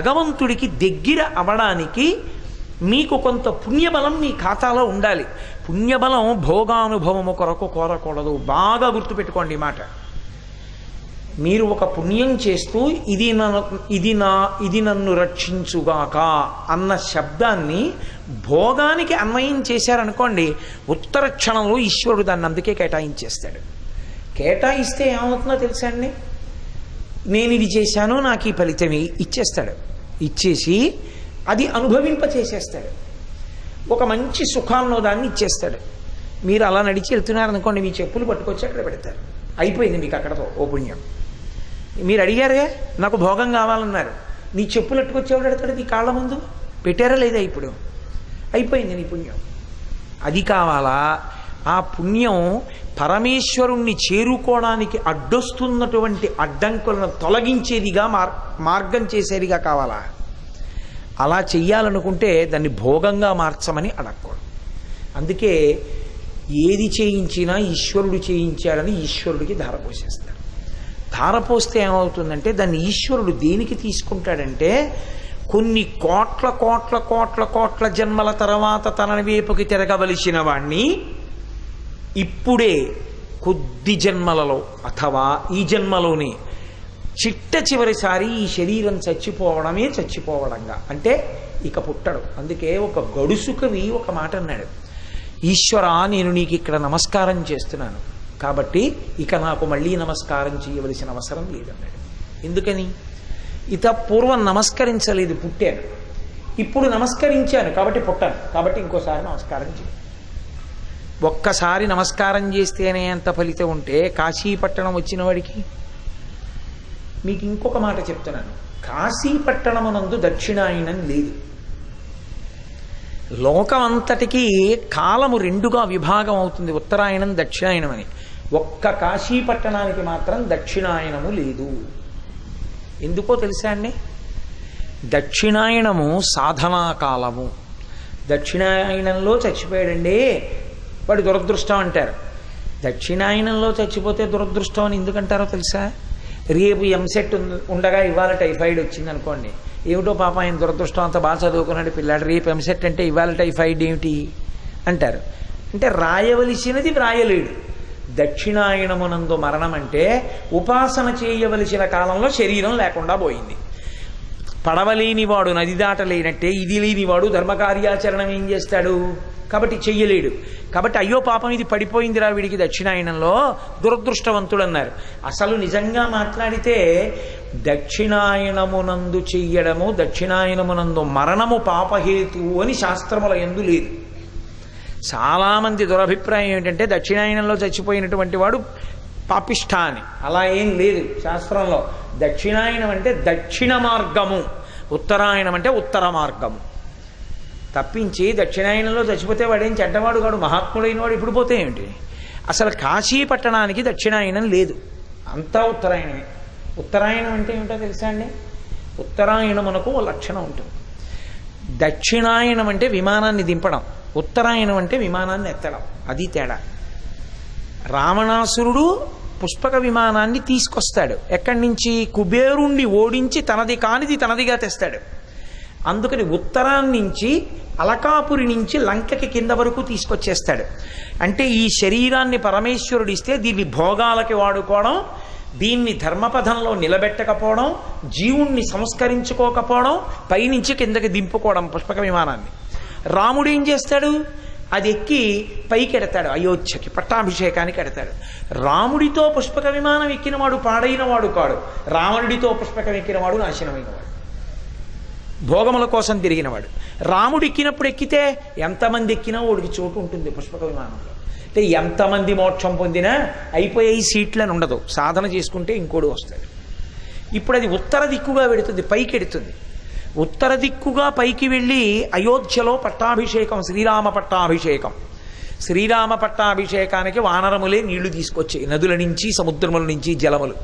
భగవంతుడికి దగ్గర అవడానికి మీకు కొంత పుణ్యబలం మీ ఖాతాలో ఉండాలి. పుణ్యబలం భోగానుభవము కొరకు కోరకూడదు. బాగా గుర్తుపెట్టుకోండి ఈ మాట. మీరు ఒక పుణ్యం చేస్తూ ఇది నన్ను ఇది నా ఇది నన్ను రక్షించుగాక అన్న శబ్దాన్ని భోగానికి అన్వయం చేశారనుకోండి ఉత్తర క్షణంలో ఈశ్వరుడు దాన్ని అందుకే కేటాయించేస్తాడు. కేటాయిస్తే ఏమవుతుందో తెలుసా అండి? నేను ఇది చేశాను నాకు ఈ ఫలితం ఇచ్చేస్తాడు. ఇచ్చేసి అది అనుభవింప చేసేస్తాడు ఒక మంచి సుఖాల్లో దాన్ని ఇచ్చేస్తాడు. మీరు అలా నడిచి వెళ్తున్నారనుకోండి మీ చెప్పులు పట్టుకొచ్చి అక్కడ పెడతారు. అయిపోయింది మీకు అక్కడతో ఓ పుణ్యం. మీరు అడిగారుగా నాకు భోగం కావాలన్నారు. నీ చెప్పులు అట్టుకొచ్చి ఎవడు పెడతాడు నీ కాళ్ళ ముందు? పెట్టారా లేదా ఇప్పుడు? అయిపోయింది నీ పుణ్యం. అది కావాలా? ఆ పుణ్యం పరమేశ్వరుణ్ణి చేరుకోవడానికి అడ్డొస్తున్నటువంటి అడ్డంకులను తొలగించేదిగా మార్ మార్గం చేసేదిగా కావాలా? అలా చెయ్యాలనుకుంటే దాన్ని భోగంగా మార్చమని అడగకూడదు. అందుకే ఏది చేయించినా ఈశ్వరుడు చేయించాడని ఈశ్వరుడికి ధారపోసేస్తారు ధారపోస్తే ఏమవుతుందంటే దాన్ని ఈశ్వరుడు దేనికి తీసుకుంటాడంటే కొన్ని కోట్ల కోట్ల కోట్ల కోట్ల జన్మల తర్వాత తన వైపుకి తిరగవలసిన వాణ్ణి ఇప్పుడే కొద్ది జన్మలలో అథవా ఈ జన్మలోనే చిట్ట చివరిసారి ఈ శరీరం చచ్చిపోవడమే చచ్చిపోవడంగా. అంటే ఇక పుట్టడు. అందుకే ఒక గడుసు కవి ఒక మాట అన్నాడు. ఈశ్వర నేను నీకు ఇక్కడ నమస్కారం చేస్తున్నాను. కాబట్టి ఇక నాకు మళ్ళీ నమస్కారం చేయవలసిన అవసరం లేదన్నాడు. ఎందుకని? ఇత పూర్వం నమస్కరించలేదు పుట్టాను. ఇప్పుడు నమస్కరించాను కాబట్టి పుట్టాను. కాబట్టి ఇంకోసారి నమస్కారం చేయాలి ఒక్కసారి నమస్కారం చేస్తేనే అంత ఫలితం ఉంటే కాశీపట్టణం వచ్చిన వాడికి మీకు ఇంకొక మాట చెప్తున్నాను. కాశీపట్టణమునందు దక్షిణాయనం లేదు. లోకం అంతటికీ కాలము రెండుగా విభాగం అవుతుంది. ఉత్తరాయణం దక్షిణాయనం అని. ఒక్క కాశీపట్టణానికి మాత్రం దక్షిణాయనము లేదు. ఎందుకో తెలుసా అండి? దక్షిణాయనము సాధనా కాలము దక్షిణాయనంలో చచ్చిపోయాడండి వాడు దురదృష్టం అంటారు. దక్షిణాయనంలో చచ్చిపోతే దురదృష్టం అని ఎందుకంటారో తెలుసా? రేపు ఎంసెట్ ఉండగా ఇవాళ టైఫాయిడ్ వచ్చింది అనుకోండి ఏమిటో పాప ఆయన దురదృష్టం అంత బాగా చదువుకున్నాడు పిల్లాడు రేపు ఎంసెట్ అంటే ఇవాళ టైఫాయిడ్ ఏమిటి? అంటారు. అంటే రాయవలసినది వ్రాయలేడు దక్షిణాయనమునందు మరణం అంటే ఉపాసన చేయవలసిన కాలంలో శరీరం లేకుండా పోయింది. పడవలేనివాడు నది దాటలేనట్టే ఇది లేనివాడు ధర్మకార్యాచరణం ఏం చేస్తాడు? కాబట్టి చెయ్యలేడు. కాబట్టి అయ్యో పాపం ఇది పడిపోయిందిరా వీడికి దక్షిణాయనంలో దురదృష్టవంతుడు అన్నారు అసలు నిజంగా మాట్లాడితే దక్షిణాయనమునందు చెయ్యడము దక్షిణాయనమునందు మరణము పాపహేతువు అని శాస్త్రముల ఎందు లేదు. చాలామంది దురభిప్రాయం ఏంటంటే దక్షిణాయనంలో చచ్చిపోయినటువంటి వాడు పాపిష్ఠ అని అలా ఏం లేదు శాస్త్రంలో. దక్షిణాయనం అంటే దక్షిణ మార్గము ఉత్తరాయణం అంటే ఉత్తర మార్గము. తప్పించి దక్షిణాయనంలో చచ్చిపోతే వాడేం చెడ్డవాడు కాడు మహాత్ముడైన వాడు ఇప్పుడు పోతే ఏమిటి? అసలు కాశీ పట్టణానికి దక్షిణాయనం లేదు. అంతా ఉత్తరాయణమే. ఉత్తరాయణం అంటే ఏమిటో తెలుసా అండి? ఉత్తరాయణమునకు ఓ లక్షణం ఉంటుంది. దక్షిణాయనం అంటే విమానాన్ని దింపడం ఉత్తరాయణం అంటే విమానాన్ని ఎత్తడం. అది తేడా. రావణాసురుడు పుష్పక విమానాన్ని తీసుకొస్తాడు. ఎక్కడి నుంచి? కుబేరుణ్ణి ఓడించి తనది కానిది తనదిగా తెస్తాడు. అందుకని ఉత్తరాన్ని నుంచి అలకాపురి నుంచి లంకకి కింద వరకు తీసుకొచ్చేస్తాడు. అంటే ఈ శరీరాన్ని పరమేశ్వరుడు ఇస్తే దీన్ని భోగాలకి వాడుకోవడం దీన్ని ధర్మపథంలో నిలబెట్టకపోవడం జీవుణ్ణి సంస్కరించుకోకపోవడం పైనుంచి కిందకి దింపుకోవడం పుష్పక విమానాన్ని రాముడు ఏం చేస్తాడు? అది ఎక్కి పైకి ఎడతాడు అయోధ్యకి పట్టాభిషేకానికి ఎడతాడు. రాముడితో పుష్పక విమానం ఎక్కినవాడు పాడైనవాడు కాడు. రావణుడితో పుష్పకం ఎక్కినవాడు నాశనమైనవాడు. భోగముల కోసం తిరిగినవాడు. రాముడు ఎక్కినప్పుడు ఎక్కితే ఎంతమంది ఎక్కినా వాడికి చోటు ఉంటుంది పుష్పక విమానంలో అంటే ఎంతమంది మోక్షం పొందినా అయిపోయే సీట్లని ఉండదు. సాధన చేసుకుంటే ఇంకోడు వస్తాడు. ఇప్పుడు అది ఉత్తర దిక్కుగా వెడుతుంది పైకి ఎడుతుంది. ఉత్తర దిక్కుగా పైకి వెళ్ళి అయోధ్యలో పట్టాభిషేకం శ్రీరామ పట్టాభిషేకం. శ్రీరామ పట్టాభిషేకానికి వానరములే నీళ్ళు తీసుకొచ్చాయి. నదుల నుంచి సముద్రముల నుంచి జలములు.